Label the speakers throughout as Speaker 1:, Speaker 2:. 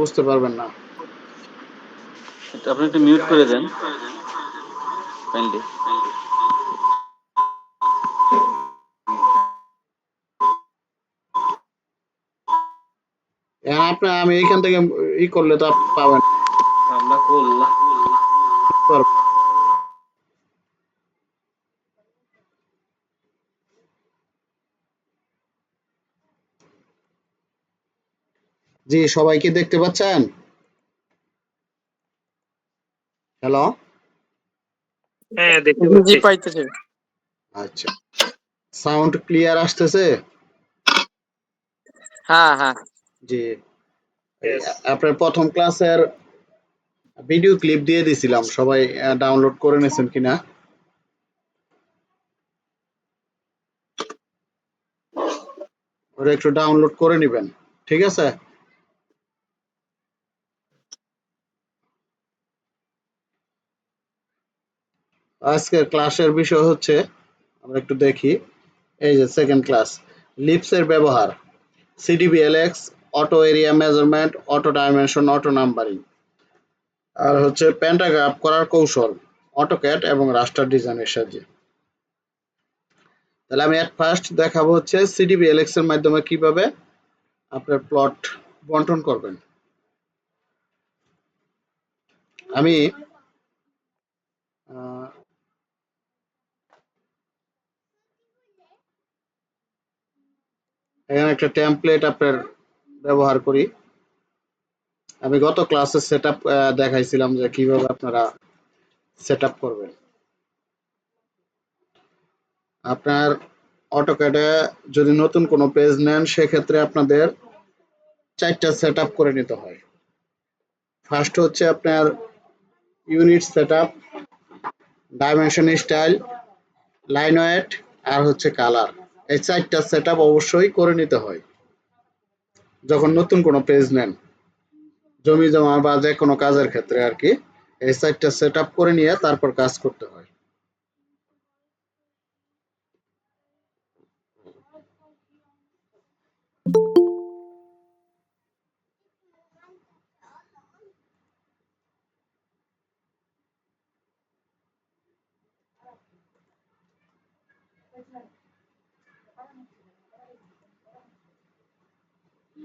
Speaker 1: বুঝতে পারবেন না।
Speaker 2: আপনি একটু মিউট করে দেন। কাইন্ডলি
Speaker 1: আপনি আমি এইখান থেকে ই করলে তো পাবেন।
Speaker 2: আমরা করলাম।
Speaker 1: জি সবাই কি দেখতে পাচ্ছেন? হ্যালো
Speaker 3: হ্যাঁ দেখতে পাচ্ছি।
Speaker 4: পাইতেছে।
Speaker 1: আচ্ছা। সাউন্ড ক্লিয়ার আসতেছে?
Speaker 4: হ্যাঁ হ্যাঁ।
Speaker 1: জি। আপনার প্রথম ক্লাসের ভিডিও ক্লিপ দিয়ে দিছিলাম। সবাই ডাউনলোড করে নিয়েছেন কিনা? ওটা একটু ডাউনলোড করে নেবেন। ঠিক আছে? আজকের ক্লাসের বিষয় হচ্ছে, আমরা একটু দেখি, এই যে সেকেন্ড ক্লাস লিপসের ব্যবহার সিডিবিএলএক্স auto area measurement auto dimension auto numbering আর হচ্ছে প্যান্টাগ্রাফ করার কৌশল অটোক্যাট এবং রাস্টার ডিজাইনের সাহায্যে। তাহলে আমি এট ফার্স্ট দেখাবো হচ্ছে সিডিবিএলএক্স এর মাধ্যমে কীভাবে আপনার প্লট বন্টন করবেন। আমি এখানে একটা টেমপ্লেট আপনার ব্যবহার করি। আমি গত ক্লাসে সেট আপ দেখাইছিলাম যে কীভাবে আপনারা সেট আপ করবেন। আপনার অটোক্যাডে যদি নতুন কোনো পেজ নেন, সেক্ষেত্রে আপনাদের চারটা সেট করে নিতে হয়। ফার্স্ট হচ্ছে আপনার unit set up dimension style line weight আর হচ্ছে কালার এই চারটা সেট অবশ্যই করে নিতে হয়। যখন নতুন কোনো পেজ নেন জমি জমা বা যে কোনো কাজের ক্ষেত্রে আর কি, এই সাইটটা সেট করে নিয়ে তারপর কাজ করতে হয়।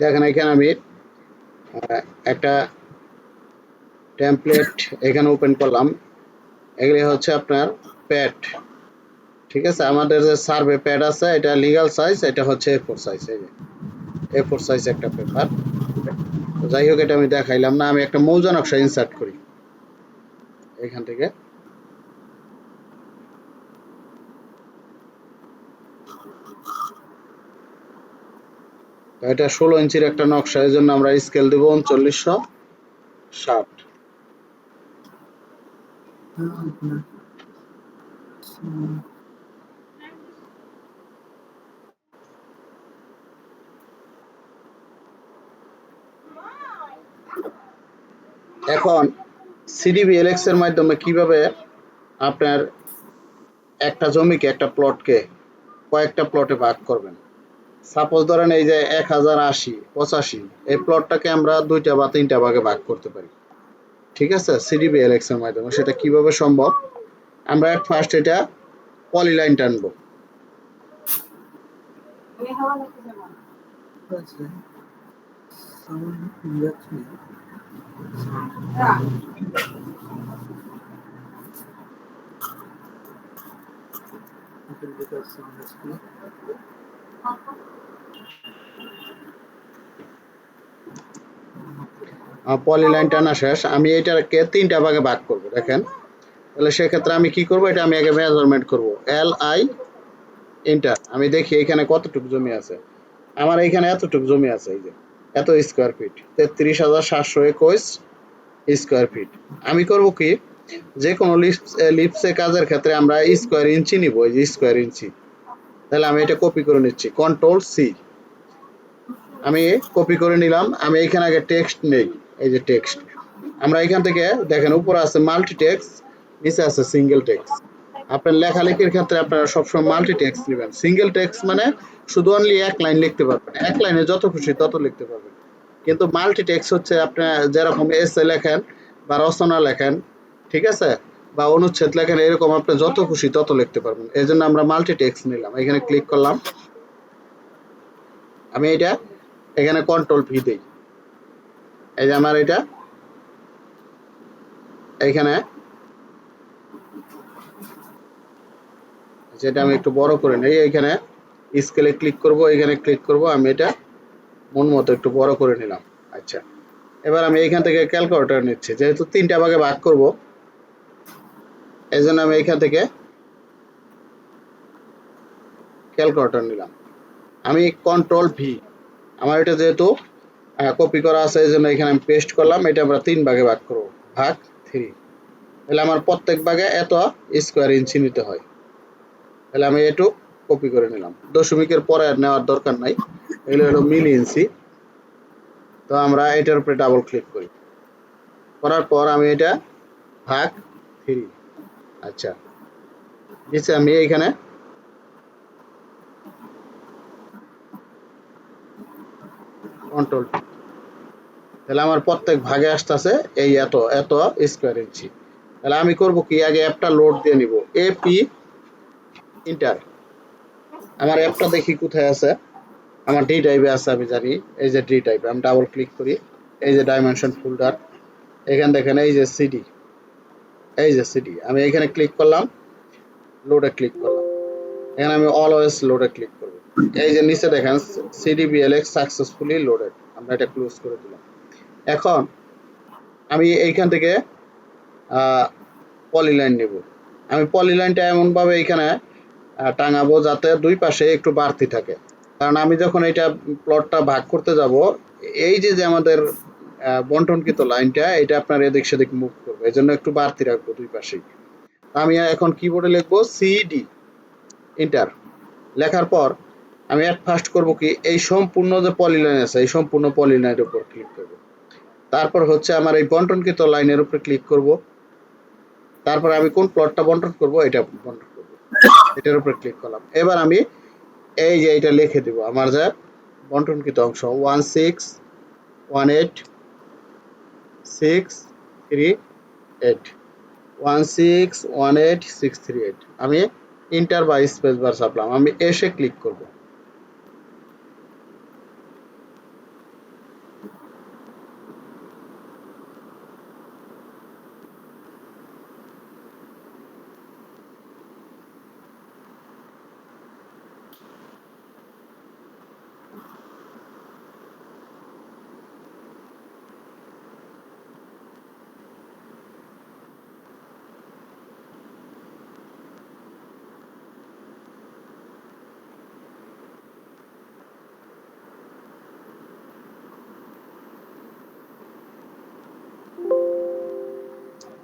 Speaker 1: দেখেন এখানে আমি একটা টেমপ্লেট এখানে ওপেন করলাম। এগুলি হচ্ছে আপনার প্যাড ঠিক আছে? আমাদের যে সার্ভে প্যাড আছে, এটা লিগ্যাল সাইজ এটা হচ্ছে এ ফোর সাইজ এই যে। এ ফোর সাইজ একটা পেপার যাই হোক, এটা আমি দেখাইলাম না, আমি একটা মৌজা নকশা ইনসার্ট করি। এখান থেকে এটা ষোলো ইঞ্চির একটা নকশা, এই জন্য আমরা স্কেল দেবো উনচল্লিশশো ষাট। এখন সিডিবিএলএক্স এর মাধ্যমে কীভাবে আপনার একটা জমিকে, একটা প্লটকে কয়েকটা প্লটে ভাগ করবেন? সাপোজ ধরেন এই যে এক হাজার আশি, পঁচাশি, এই প্লটটাকে আমরা দুইটা বা তিনটা ভাগে ভাগ করতে পারি। ঠিক আছে? সিডিবিএলএক্স এর মাধ্যমে। সেটা কীভাবে সম্ভব? আমরা ফার্স্ট এটা পলিলাইন টানবো। পলিলাইন টানা শেষ। আমি এটাকে তিনটা ভাগে ভাগ করব, দেখেন। তাহলে সেক্ষেত্রে আমি কি করব? এটা আমি আগে মেজারমেন্ট করব। এল আই আমি দেখি এখানে জমি আছে। আমার এখানে এতটুকু জমি আছে, এই যে, এত স্কোয়ার ফিট তেত্রিশ হাজার সাতশো একুশ স্কোয়ার ফিট আমি করব কি? যে কোনো লিপসে কাজের ক্ষেত্রে আমরা স্কোয়ার ইঞ্চি নিব, এই যে স্কোয়ার ইঞ্চি তাহলে আমি এটা কপি করে নিচ্ছি। কন্ট্রোল সি আমি কপি করে নিলাম। আমি এখানে আগে টেক্সট নেই, এই যে টেক্সট আমরা এখান থেকে দেখেন, উপরে আছে মাল্টি টেক্স নিচে আছে সিঙ্গেল টেক্স আপনার লেখালেখির ক্ষেত্রে আপনারা সবসময় মাল্টি টেক্স নেবেন। সিঙ্গেল টেক্স মানে শুধু অনলি এক লাইন লিখতে পারবেন। এক লাইনে যত খুশি তত লিখতে পারবেন। কিন্তু মাল্টি টেক্স হচ্ছে আপনার যেরকম এসে লেখেন বা রচনা লেখেন, ঠিক আছে? বা অনুচ্ছেদ লেখেন, এরকম আপনি যত খুশি তত লিখতে পারবেন। এই জন্য আমরা মাল্টি টেক্সট নিলাম। এখানে ক্লিক করলাম। আমি এটা এখানে কন্ট্রোল ভি দেই। এই যে আমার এটা। এইখানে যেটা আমি একটু বড় করে নেই এইখানে স্কেলে ক্লিক করব, এখানে ক্লিক করব, আমি এটা মন মতো একটু বড় করে নিলাম। আচ্ছা। এবার আমি এইখান থেকে ক্যালকুলেটর নিচ্ছি। যেহেতু তিনটা ভাগে ভাগ করব এই জন্য আমি এইখান থেকে ক্যালকুলেটর নিলাম। আমি কন্ট্রোল ভি আমার এটা যেহেতু কপি করা আছে, এই জন্য এখানে আমি পেস্ট করলাম, এটা আমরা তিন ভাগে ভাগ করব। ভাগ থ্রি তাহলে আমার প্রত্যেক ভাগে এত স্কোয়ার ইঞ্চি নিতে হয়। তাহলে আমি একটু কপি করে নিলাম। দশমিকের পরে নেওয়ার দরকার নাই। এগুলো হলো মিলি ইঞ্চি তো আমরা এটার উপরে ডাবল ক্লিক করি। করার পর আমি এটা ভাগ থ্রি আচ্ছা। নিচে আমি এইখানে। কন্ট্রোল তাহলে আমার প্রত্যেক ভাগে আসতেছে এই এত এত স্কোয়ার ইঞ্চি তাহলে আমি করব কি? আগে অ্যাপটা লোড দিয়ে নিব। এপি ইন্টার আমার অ্যাপটা দেখি কোথায় আছে। আমার ডি টাইপে আছে, আমি জানি। এই যে ডি টাইপে আমি ডাবল ক্লিক করি। এই যে ডাইমেনশন ফোল্ডার এখানে দেখেন, এই যে সিডি এই যে সিডি আমি এখানে ক্লিক করলাম লোডে ক্লিক করলাম। এখানে আমি অলওয়েজ লোডে ক্লিক করব। এই যে নিচে দেখেন সিডি বিএলএক্স সাকসেসফুলি লোডেড আমরা এটা ক্লোজ করে দিলাম। এখন আমি এইখান থেকে পলিলাইন নেব। আমি পলিলাইনটা এমনভাবে আহ, টাঙাবো যাতে দুই পাশে একটু বাড়তি থাকে। কারণ আমি যখন এটা প্লটটা ভাগ করতে যাব এই যে যে আমাদের বন্টনকৃত লাইনটা এটা আপনার এদিক সেদিক মুভ করবে। এই জন্য একটু বাড়তি রাখব দুই পাশেই। আমি এখন কিবোর্ডে লিখব সিডি ইন্টার লেখার পর আমি অ্যাট ফার্স্ট করব কি, এই সম্পূর্ণ যে পলিলাইন আছে, এই সম্পূর্ণ পলিলাইনের উপর ক্লিক করব। তারপর হচ্ছে আমার এই বন্টনকৃত লাইনের উপরে ক্লিক করব। তারপর আমি কোন প্লটটা বন্টন করব, এটা বন্টন করব। এটার উপরে ক্লিক করলাম। এবার আমি এই যে এটা লিখে দিব, আমার যে বন্টনকৃত অংশ one six one eight six three eight one six one eight six three eight আমি ইন্টার বা স্পেস বার চাপলাম, আমি এসে ক্লিক করব।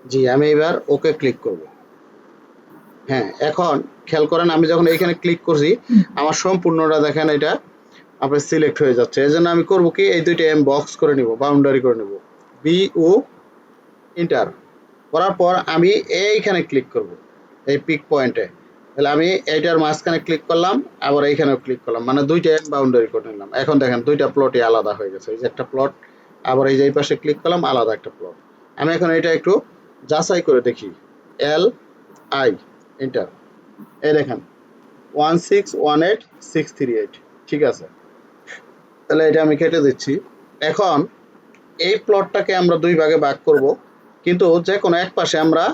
Speaker 1: জি আমি এবার ওকে ক্লিক করব। হ্যাঁ এখন খেয়াল করেন আমি যখন এইখানে ক্লিক করছি আমার সম্পূর্ণটা দেখেন এটা আপনার সিলেক্ট হয়ে যাচ্ছে। এই জন্য আমি করব কি এই দুইটা এম বক্স করে নিব বাউন্ডারি করে নিব। বি ও ইন্টার করার পর আমি এইখানে ক্লিক করব এই পিক পয়েন্টে তাহলে আমি এইটার মাঝখানে ক্লিক করলাম আবার এইখানেও ক্লিক করলাম। মানে দুইটা এম বাউন্ডারি করে নিলাম। এখন দেখেন দুইটা প্লটই আলাদা হয়ে গেছে। এই যে একটা প্লট আবার এই যে এই পাশে ক্লিক করলাম আলাদা একটা প্লট আমি এখন এটা একটু যাচাই করে দেখি। এল আই এন্টার এই দেখেন one six one eight six three eight ঠিক আছে? তাহলে এটা আমি কেটে দিচ্ছি। এখন এই প্লটটাকে আমরা দুই ভাগে ভাগ করব, কিন্তু যে কোনো এক পাশে আমরা,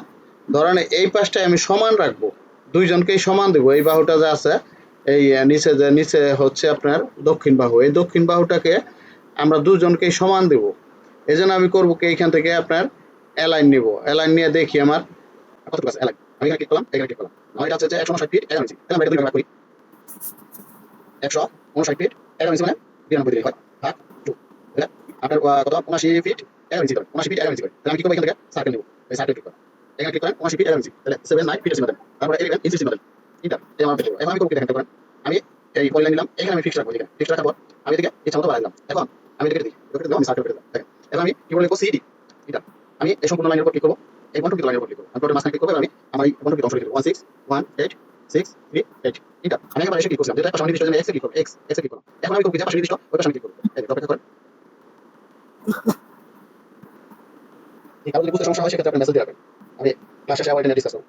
Speaker 1: ধরেন এই পাশটায় আমি সমান রাখব, দুইজনকেই সমান দেবো। এই বাহুটা যে আছে, এই নিচে যে, নিচে হচ্ছে আপনার দক্ষিণ বাহু। এই দক্ষিণ বাহুটাকে আমরা দুজনকেই সমান দেব। এই আমি করব কি এইখান থেকে আপনার অ্যালাইন নিব। অ্যালাইন নিয়ে দেখি আমার। আমি ফিট মানে এই সেভেন নাইন ফিট তারপরে আমি দেখেন আমি নিলাম, এখানে আমি ফিক্স রাখব এখানে। ফিক্স রাখার পর আমি এদিকে ইচ্ছা মতো বাড়াই দিলাম। এখন আমি এদিকে দিই আমি এখন আমি কি বলে সিডি এটা আমি এই সম্পূর্ণ লাইনের উপর ক্লিক করব। এই বন্ধ লাইনের উপর ক্লিক করব। আমি টোটাল মাঝখানে ক্লিক করব আমি আমার এই বন্ধ অংশ লিখব one six one eight six three eight এটা। আমি একবার এসে ক্লিক করছিলাম। যেটা পাশে নির্দিষ্ট জন্য এক্সে ক্লিক এক্স এক্সে ক্লিক এখন আমি যে পাশে নির্দিষ্ট ওই পাশে ক্লিক করব। এই অপেক্ষা করেন এই কারণে বুঝতে সমস্যা হয়, সেক্ষেত্রে আপনি মেসেজ দিয়ে রাখবেন। আমি ক্লাস শেষে আবার এটা ডিসকাস করব।